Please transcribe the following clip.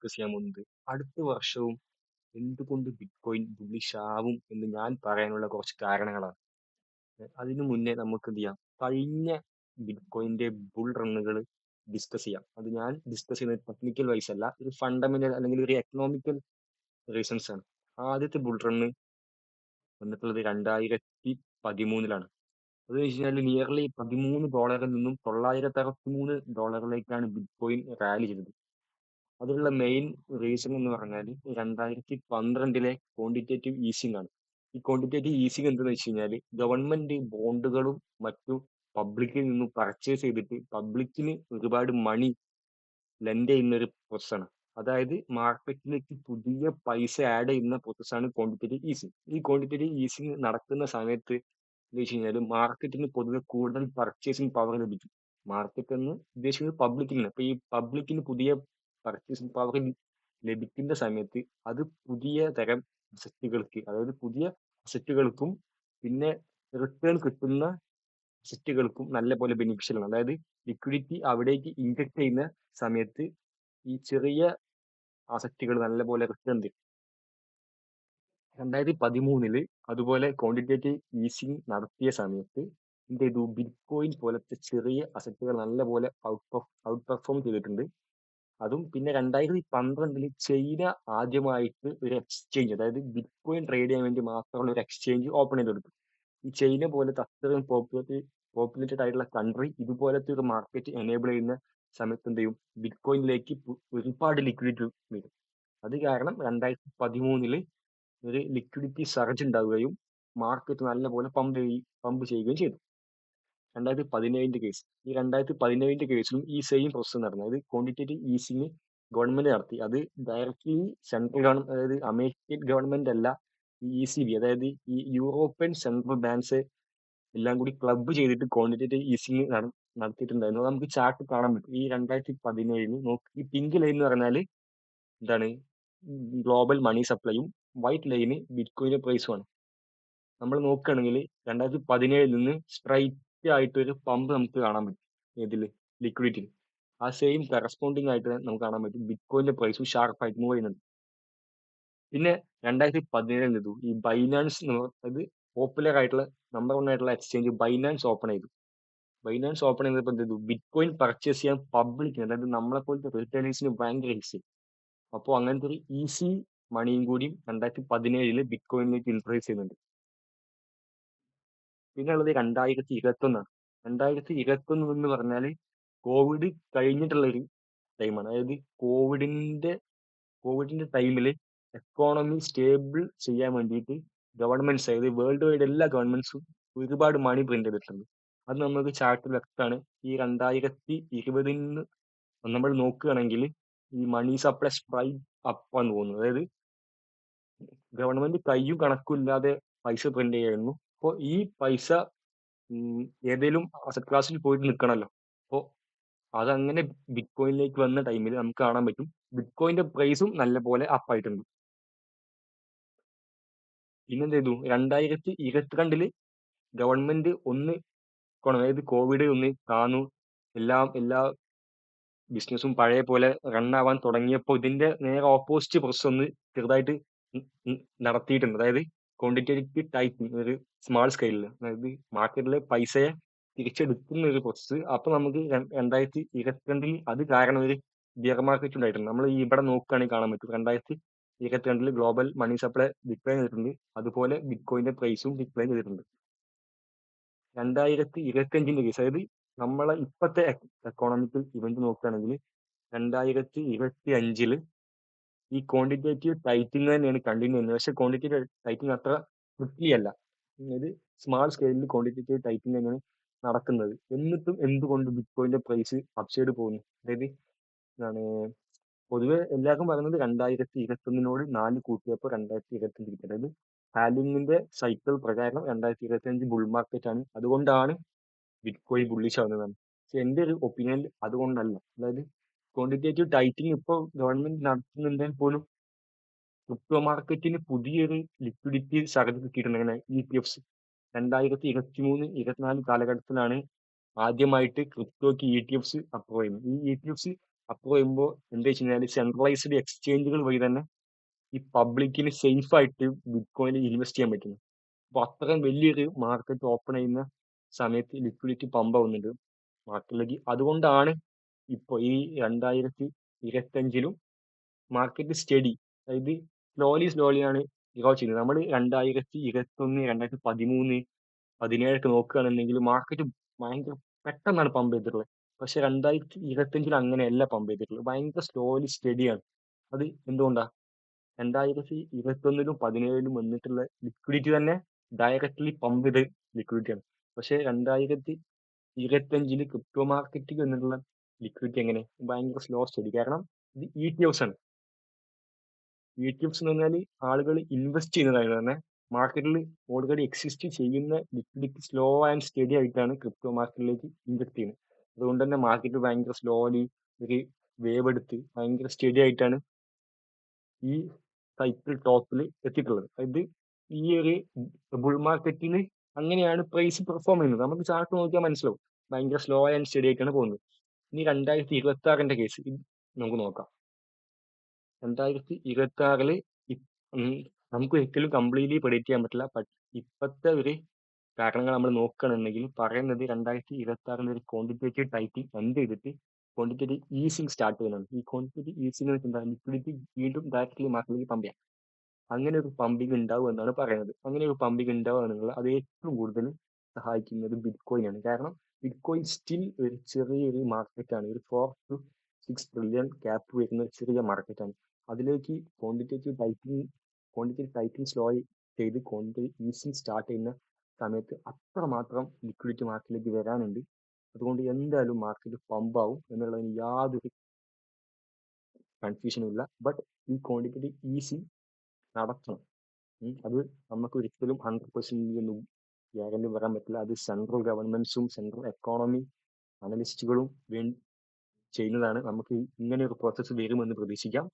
Discuss ചെയ്യാൻ പോകുന്നത്. അടുത്ത വർഷവും എന്തുകൊണ്ട് ബിറ്റ്കോയിൻ ബുള്ളിഷ് ആവും എന്ന് ഞാൻ പറയാനുള്ള കുറച്ച് കാരണങ്ങളാണ്. അതിനു മുന്നേ നമുക്ക് എന്ത് ചെയ്യാം? കഴിഞ്ഞ ബിറ്റ്കോയിന്റെ ബുൾ റണ്ണുകൾ ഡിസ്കസ് ചെയ്യാം. അത് ഞാൻ ഡിസ്കസ് ചെയ്യുന്നത് ടെക്നിക്കൽ വൈസ് അല്ല ഒരു ഫണ്ടമെന്റൽ അല്ലെങ്കിൽ ഒരു എക്കണോമിക്കൽ റീസൺസ് ആണ്. ആദ്യത്തെ ബുൾ റണ്ണ് വന്നിട്ടുള്ളത് രണ്ടായിരത്തി പതിമൂന്നിലാണ് അത് വെച്ച് കഴിഞ്ഞാൽ നിയർലി പതിമൂന്ന് ഡോളറിൽ നിന്നും തൊള്ളായിരത്തി അറുപത്തി മൂന്ന് ഡോളറിലേക്കാണ് ബിറ്റ്കോയിൻ റാലി ചെയ്തത്. അതിനുള്ള മെയിൻ റീസൺ എന്ന് പറഞ്ഞാൽ രണ്ടായിരത്തി പന്ത്രണ്ടിലെ ക്വാണ്ടിറ്റേറ്റീവ് ഈസിംഗ് ആണ്. ഈ ക്വാണ്ടിറ്റേറ്റീവ് ഈസിംഗ് എന്തെന്ന് വെച്ച് കഴിഞ്ഞാൽ ഗവൺമെന്റ് ബോണ്ടുകളും മറ്റു പബ്ലിക്കിൽ നിന്നും പർച്ചേസ് ചെയ്തിട്ട് പബ്ലിക്കിന് ഒരുപാട് മണി ലെൻഡ് ചെയ്യുന്ന ഒരു പ്രോസസ്സാണ് അതായത് മാർക്കറ്റിലേക്ക് പുതിയ പൈസ ആഡ് ചെയ്യുന്ന പ്രോസസ്സാണ് ക്വാണ്ടിറ്റേറ്റീവ് ഈസിംഗ് ഈ ക്വാണ്ടിറ്റേറ്റീവ് ഈസിംഗ് നടക്കുന്ന സമയത്ത് എന്ന് വെച്ച് കഴിഞ്ഞാൽ മാർക്കറ്റിന് പൊതുവെ കൂടുതൽ പർച്ചേസിംഗ് പവർ ലഭിക്കും. മാർക്കറ്റ് എന്ന് ഉദ്ദേശിക്കുന്നത് പബ്ലിക്കിന് അപ്പൊ ഈ പബ്ലിക്കിന് പുതിയ പർച്ചേസിംഗ് പവർ ലഭിക്കുന്ന സമയത്ത് അത് പുതിയ തരം അസറ്റുകൾക്ക് അതായത് പുതിയ അസറ്റുകൾക്കും പിന്നെ റിട്ടേൺ കിട്ടുന്ന അസറ്റുകൾക്കും നല്ല പോലെ ബെനിഫിഷ്യൽ ആണ്. അതായത് ലിക്വിഡിറ്റി അവിടേക്ക് ഇൻജക്ട് ചെയ്യുന്ന സമയത്ത് ഈ ചെറിയ അസറ്റുകൾ നല്ല പോലെ റിട്ടേൺ തരും. രണ്ടായിരത്തി പതിമൂന്നിൽ അതുപോലെ ക്വാണ്ടിറ്റേറ്റീവ് ഈസിങ് നടത്തിയ സമയത്ത് എന്ത് ചെയ്തു? ബിറ്റ്കോയിൻ പോലത്തെ ചെറിയ അസറ്റുകൾ നല്ലപോലെ ഔട്ട് ഔട്ട് പെർഫോം ചെയ്തിട്ടുണ്ട്. അതും പിന്നെ രണ്ടായിരത്തി പന്ത്രണ്ടിൽ ചൈന ആദ്യമായിട്ട് ഒരു എക്സ്ചേഞ്ച് അതായത് ബിറ്റ്കോയിൻ ട്രേഡ് ചെയ്യാൻ വേണ്ടി മാത്രമുള്ള ഒരു എക്സ്ചേഞ്ച് ഓപ്പൺ ചെയ്ത് കൊടുത്തു. ഈ ചൈന പോലത്തെ അത്രയും പോപ്പുലേറ്റ് പോപ്പുലേറ്റഡ് ആയിട്ടുള്ള കൺട്രി ഇതുപോലത്തെ ഒരു മാർക്കറ്റ് എനേബിൾ ചെയ്യുന്ന സമയത്ത് എന്ത് ചെയ്യും? ബിറ്റ്കോയിനിലേക്ക് ഒരുപാട് ലിക്വിഡിറ്റി വരും. അത് കാരണം രണ്ടായിരത്തി പതിമൂന്നിൽ ഒരു ലിക്വിഡിറ്റി സർജ് ഉണ്ടാവുകയും മാർക്കറ്റ് നല്ലപോലെ പമ്പ് പമ്പ് ചെയ്യുകയും ചെയ്തു. രണ്ടായിരത്തി പതിനേഴിന്റെ കേസ് ഈ രണ്ടായിരത്തി പതിനേഴിന്റെ കേസിലും ഈ സെയിം പ്രോസസ് നടന്നു. അതായത് ക്വാണ്ടിറ്റേറ്റീവ് ഈസിങ് ഗവൺമെന്റ് നടത്തി. അത് ഡയറക്ട്ലി സെൻട്രൽ ഗവൺമെന്റ് അതായത് അമേരിക്കൻ ഗവൺമെന്റ് അല്ല ഇ സി ബി അതായത് ഈ യൂറോപ്യൻ സെൻട്രൽ ബാങ്ക്സ് എല്ലാം കൂടി ക്ലബ്ബ് ചെയ്തിട്ട് ക്വാണ്ടിറ്റേറ്റീവ് ഈസിങ് നടത്തിയിട്ടുണ്ടായിരുന്നു. നമുക്ക് ചാർട്ട് കാണാൻ പറ്റും. ഈ രണ്ടായിരത്തി പതിനേഴിന് നോക്കി ഈ പിങ്ക് ലൈൻ എന്ന് പറഞ്ഞാൽ എന്താണ്? ഗ്ലോബൽ മണി സപ്ലൈയും വൈറ്റ് ലൈന് ബിറ്റ്കോയിന്റെ പ്രൈസുമാണ് നമ്മൾ നോക്കുകയാണെങ്കിൽ രണ്ടായിരത്തി പതിനേഴിൽ നിന്ന് സ്ട്രൈറ്റ് ഒരു പമ്പ് നമുക്ക് കാണാൻ പറ്റും. ഏതിൽ ലിക്വിഡിറ്റി ആ സെയിം കറസ്പോണ്ടിങ് ആയിട്ട് നമുക്ക് കാണാൻ പറ്റും. ബിറ്റ്കോയിന്റെ പ്രൈസും ഷാർപ്പായിട്ട് മൂവ് ചെയ്യുന്നുണ്ട്. പിന്നെ രണ്ടായിരത്തി പതിനേഴിൽ ഇതു ഈ ബൈനാൻസ് അതായത് പോപ്പുലർ ആയിട്ടുള്ള നമ്പർ വൺ ആയിട്ടുള്ള എക്സ്ചേഞ്ച് ബൈനാൻസ് ഓപ്പൺ ചെയ്തു. ബൈനാൻസ് ഓപ്പൺ ചെയ്തപ്പോൾ എന്ത് ചെയ്തു? ബിറ്റ്കോയിൻ പർച്ചേസ് ചെയ്യാൻ പബ്ലിക് അതായത് നമ്മളെ പോലത്തെ റിട്ടേണേഴ്സിന് ഭയങ്കര ഈസി അപ്പോൾ അങ്ങനത്തെ ഒരു ഈസി മണിയും കൂടിയും രണ്ടായിരത്തി പതിനേഴിൽ ബിറ്റ്കോയിനിലേക്ക് ഇൻക്രീസ് ചെയ്യുന്നുണ്ട്. പിന്നെ ഉള്ളത് രണ്ടായിരത്തി ഇരുപത്തി ഒന്നാണ് രണ്ടായിരത്തി ഇരുപത്തി ഒന്ന് എന്ന് പറഞ്ഞാൽ കോവിഡ് കഴിഞ്ഞിട്ടുള്ള ഒരു ടൈമാണ് അതായത് കോവിഡിന്റെ കോവിഡിന്റെ ടൈമിൽ എക്കോണമി സ്റ്റേബിൾ ചെയ്യാൻ വേണ്ടിയിട്ട് ഗവൺമെന്റ്സ് അതായത് വേൾഡ് വൈഡ് എല്ലാ ഗവൺമെന്റ്സും ഒരുപാട് മണി പ്രിന്റ് ചെയ്തിട്ടുണ്ട്. അത് നമുക്ക് ചാർട്ടിൽ വ്യക്തമാണ്. ഈ രണ്ടായിരത്തി ഇരുപതിന് നമ്മൾ നോക്കുകയാണെങ്കിൽ ഈ മണി സപ്ലൈ സ്പ്രൈ അപ്പാന്ന് തോന്നുന്നു. അതായത് ഗവൺമെന്റ് കയ്യും കണക്കും ഇല്ലാതെ പൈസ പ്രിന്റ് ചെയ്യായിരുന്നു. അപ്പോൾ ഈ പൈസ ഏതെങ്കിലും അസറ്റ് ക്ലാസ്സിൽ പോയിട്ട് നിൽക്കണമല്ലോ അപ്പോൾ അതങ്ങനെ ബിറ്റ് കോയിനിലേക്ക് വന്ന ടൈമിൽ നമുക്ക് കാണാൻ പറ്റും. ബിറ്റ് കോയിന്റെ പ്രൈസും നല്ല പോലെ അപ്പായിട്ടുണ്ട് പിന്നെന്ത് ചെയ്തു രണ്ടായിരത്തി ഇരുപത്തിരണ്ടിൽ ഗവൺമെന്റ് ഒന്ന് അതായത് കോവിഡ് ഒന്ന് താന്നു. എല്ലാം എല്ലാ ബിസിനസ്സും പഴയ പോലെ റൺ ആവാൻ തുടങ്ങിയപ്പോൾ ഇതിന്റെ നേരെ ഓപ്പോസിറ്റ് പ്രോസസ് ഒന്ന് ചെറുതായിട്ട് നടത്തിയിട്ടുണ്ട്. അതായത് ക്വാണ്ടിറ്റേറ്റീവ് ടൈപ്പിംഗ് ഒരു സ്മാൾ സ്കെയിലിൽ അതായത് മാർക്കറ്റിലെ പൈസയെ തിരിച്ചെടുക്കുന്ന ഒരു പ്രോസസ്സ് അപ്പൊ നമുക്ക് രണ്ടായിരത്തി ഇരുപത്തിരണ്ടിൽ അത് കാരണം ഒരു ബിയർ മാർക്കറ്റ് ഉണ്ടായിട്ടുണ്ട് നമ്മൾ ഇവിടെ നോക്കുകയാണെങ്കിൽ കാണാൻ പറ്റും. രണ്ടായിരത്തി ഇരുപത്തിരണ്ടിൽ ഗ്ലോബൽ മണി സപ്ലൈ ഡിക്ലൈൻ ചെയ്തിട്ടുണ്ട്. അതുപോലെ ബിറ്റ്കോയിന്റെ പ്രൈസും ഡിക്ലൈൻ ചെയ്തിട്ടുണ്ട്. രണ്ടായിരത്തി ഇരുപത്തി അഞ്ചിന്റെ കേസ് അതായത് നമ്മളെ ഇപ്പോഴത്തെ എക്കോണമിക്കൽ ഇവന്റ് നോക്കുകയാണെങ്കിൽ രണ്ടായിരത്തി ഇരുപത്തി അഞ്ചിൽ ഈ ക്വാണ്ടിറ്റേറ്റീവ് ടൈറ്റിംഗ് തന്നെയാണ് കണ്ടിന്യൂ ചെയ്യുന്നത്. പക്ഷെ ക്വാണ്ടിറ്റേറ്റീവ് ടൈറ്റിംഗ് അത്ര ക്വിക്ലി അല്ല അതായത് സ്മാൾ സ്കെയിലിൽ ക്വാണ്ടിറ്റേറ്റീവ് ടൈറ്റിംഗ് തന്നെയാണ് നടക്കുന്നത്. എന്നിട്ടും എന്തുകൊണ്ട് ബിറ്റ് കോയിന്റെ പ്രൈസ് അപ്സൈഡ് പോകുന്നു? അതായത് എന്താണ് പൊതുവെ എല്ലാവർക്കും പറയുന്നത് രണ്ടായിരത്തി ഇരുപത്തൊന്നിനോട് നാല് കൂട്ടിയപ്പോൾ രണ്ടായിരത്തി ഇരുപത്തഞ്ച് കിട്ടി അതായത് ഹാലിങ്ങിന്റെ സൈക്കിൾ പ്രകാരം രണ്ടായിരത്തി ഇരുപത്തി അഞ്ച് ബുൾ മാർക്കറ്റ് ആണ്. അതുകൊണ്ടാണ് ബിറ്റ്കോയിൻ ബുള്ളിഷ് ആവുന്നതാണ്. പക്ഷെ എന്റെ ഒരു ഒപ്പീനിയനിൽ അതുകൊണ്ടല്ല. അതായത് ക്വാണ്ടിറ്റേറ്റീവ് ടൈറ്റിങ് ഇപ്പോൾ ഗവൺമെന്റ് നടത്തുന്നുണ്ടെങ്കിൽ പോലും ക്രിപ്റ്റോ മാർക്കറ്റിന് പുതിയൊരു ലിക്വിഡിറ്റി സർവീസ് കിട്ടിയിട്ടുണ്ട്. അങ്ങനെ ഇ ടി എഫ്സ് രണ്ടായിരത്തി ഇരുപത്തി മൂന്ന് ഇരുപത്തിനാല് കാലഘട്ടത്തിലാണ് ആദ്യമായിട്ട് ക്രിപ്റ്റോക്ക് ഇ ടി എഫ്സ് അപ്രൂവ് ചെയ്യുന്നത്. ഈ ഇ ടി എഫ്സ് അപ്രൂവ് ചെയ്യുമ്പോൾ എന്താ വെച്ച് കഴിഞ്ഞാൽ സെൻട്രലൈസ്ഡ് എക്സ്ചേഞ്ചുകൾ വഴി തന്നെ ഈ പബ്ലിക്കിന് സേഫ് ആയിട്ട് ബിറ്റ് കോയിനിൽ ഇൻവെസ്റ്റ് ചെയ്യാൻ പറ്റുന്നു. അപ്പോൾ അത്രയും വലിയൊരു മാർക്കറ്റ് ഓപ്പൺ ചെയ്യുന്ന സമയത്ത് ലിക്വിഡിറ്റി പമ്പ് ആവുന്നുണ്ട്. മാർക്കറ്റിലേക്ക് അതുകൊണ്ടാണ് ഇപ്പോൾ ഈ രണ്ടായിരത്തി ഇരുപത്തഞ്ചിലും മാർക്കറ്റ് സ്റ്റഡി അതായത് സ്ലോലി സ്ലോലിയാണ് ഗ്രോ ചെയ്യുന്നത് നമ്മൾ രണ്ടായിരത്തി ഇരുപത്തി ഒന്ന് രണ്ടായിരത്തി പതിമൂന്ന് പതിനേഴൊക്കെ നോക്കുകയാണെന്നുണ്ടെങ്കിൽ മാർക്കറ്റ് ഭയങ്കര പെട്ടെന്നാണ് പമ്പ് ചെയ്തിട്ടുള്ളത്. പക്ഷെ രണ്ടായിരത്തി ഇരുപത്തഞ്ചിൽ അങ്ങനെയല്ല പമ്പ് ചെയ്തിട്ടുള്ളത്. ഭയങ്കര സ്ലോലി സ്റ്റഡിയാണ് അത് എന്തുകൊണ്ടാ? രണ്ടായിരത്തി ഇരുപത്തി ഒന്നിലും പതിനേഴിലും വന്നിട്ടുള്ള ലിക്വിഡിറ്റി തന്നെ ഡയറക്റ്റ്ലി പമ്പ് ചെയ്ത ലിക്വിഡിറ്റിയാണ് പക്ഷെ രണ്ടായിരത്തി ഇരുപത്തഞ്ചിൽ ക്രിപ്റ്റോ മാർക്കറ്റിൽ വന്നിട്ടുള്ള ലിക്വിഡിറ്റി എങ്ങനെ? ഭയങ്കര സ്ലോ സ്റ്റഡി കാരണം ഇത് ഇ ടി എഫ്സ് ആണ്. ഇ ടി എഫ്സ് എന്ന് പറഞ്ഞാൽ ആളുകൾ ഇൻവെസ്റ്റ് ചെയ്യുന്നതായത് തന്നെ മാർക്കറ്റിൽ ഓൾറെഡി എക്സിസ്റ്റ് ചെയ്യുന്ന ലിക്വിഡിറ്റി സ്ലോ ആൻഡ് സ്റ്റഡി ആയിട്ടാണ് ക്രിപ്റ്റോ മാർക്കറ്റിലേക്ക് ഇൻവെസ്റ്റ് ചെയ്യുന്നത്. അതുകൊണ്ട് തന്നെ മാർക്കറ്റ് ഭയങ്കര സ്ലോലി ഒരു വേവ് എടുത്ത് ഭയങ്കര സ്റ്റഡി ആയിട്ടാണ് ഈ സൈക്കിൾ ടോപ്പിൽ എത്തിയിട്ടുള്ളത്. അതായത് ഈ ഒരു ബുൾ മാർക്കറ്റിന് അങ്ങനെയാണ് പ്രൈസ് പെർഫോം ചെയ്യുന്നത്. നമുക്ക് ചാർട്ട് നോക്കിയാൽ മനസ്സിലാവും. ഭയങ്കര സ്ലോ ആൻഡ് സ്റ്റഡി ആയിട്ടാണ് പോകുന്നത്. ഇനി രണ്ടായിരത്തി ഇരുപത്തി ആറിന്റെ കേസ് നമുക്ക് നോക്കാം. രണ്ടായിരത്തി ഇരുപത്തി ആറിൽ നമുക്ക് ഒരിക്കലും കംപ്ലീറ്റ്ലി പ്രെഡിക്റ്റ് ചെയ്യാൻ പറ്റില്ല. ബട്ട് ഇപ്പോഴത്തെ ഒരു കാരണങ്ങൾ നമ്മൾ നോക്കുകയാണെന്നുണ്ടെങ്കിൽ പറയുന്നത് രണ്ടായിരത്തി ഇരുപത്തി ആറിൽ ഒരു ക്വാണ്ടിറ്റേറ്റീവ് ടൈറ്റിംഗ് എന്ത് ചെയ്തിട്ട് ക്വാണ്ടിറ്റേറ്റീവ് ഈസിങ് സ്റ്റാർട്ട് ചെയ്യുന്നതാണ് ഈ ക്വാണ്ടിറ്റേറ്റീവ് ഈസിങ് എന്താ ലിക്വിഡിറ്റി വീണ്ടും ഡയറക്റ്റ്ലി മാർക്കറ്റിലേക്ക് പമ്പ് ചെയ്യാം. അങ്ങനെ ഒരു പമ്പിങ് ഉണ്ടാവും എന്നാണ് പറയുന്നത്. അങ്ങനെ ഒരു പമ്പിങ് ഉണ്ടാവുക അത് ഏറ്റവും കൂടുതൽ സഹായിക്കുന്നത് ബിറ്റ് കോയിൻ ആണ്. കാരണം ബിറ്റ്കോയിൻ സ്റ്റിൽ ഒരു ചെറിയൊരു മാർക്കറ്റാണ് ഒരു four two six trillion cap വരുന്ന ഒരു ചെറിയ മാർക്കറ്റാണ് അതിലേക്ക് quantitative tightening quantitative tightening slow ചെയ്ത് ക്വാണ്ടിറ്റി ഈസിങ് സ്റ്റാർട്ട് ചെയ്യുന്ന സമയത്ത് അത്രമാത്രം ലിക്വിഡിറ്റി മാർക്കറ്റിലേക്ക് വരാനുണ്ട്. അതുകൊണ്ട് എന്തായാലും മാർക്കറ്റ് പമ്പ് ആവും എന്നുള്ളതിന് യാതൊരു കൺഫ്യൂഷനും ഇല്ല. ബട്ട് ഈ ക്വാണ്ടിറ്റേറ്റീവ് ഈസി നടത്തണം. അത് നമുക്ക് ഒരിക്കലും ഹൺഡ്രഡ് പെർസെന്റിൽ ഒന്നും ഗ്യാരണ്ടി പറയാൻ പറ്റില്ല അത് സെൻട്രൽ ഗവൺമെന്റ്സും സെൻട്രൽ എക്കോണമി അനലിസ്റ്റുകളും ചെയ്യുന്നതാണ്. നമുക്ക് ഇങ്ങനെ ഒരു പ്രോസസ്സ് വരുമെന്ന് പ്രതീക്ഷിക്കാം.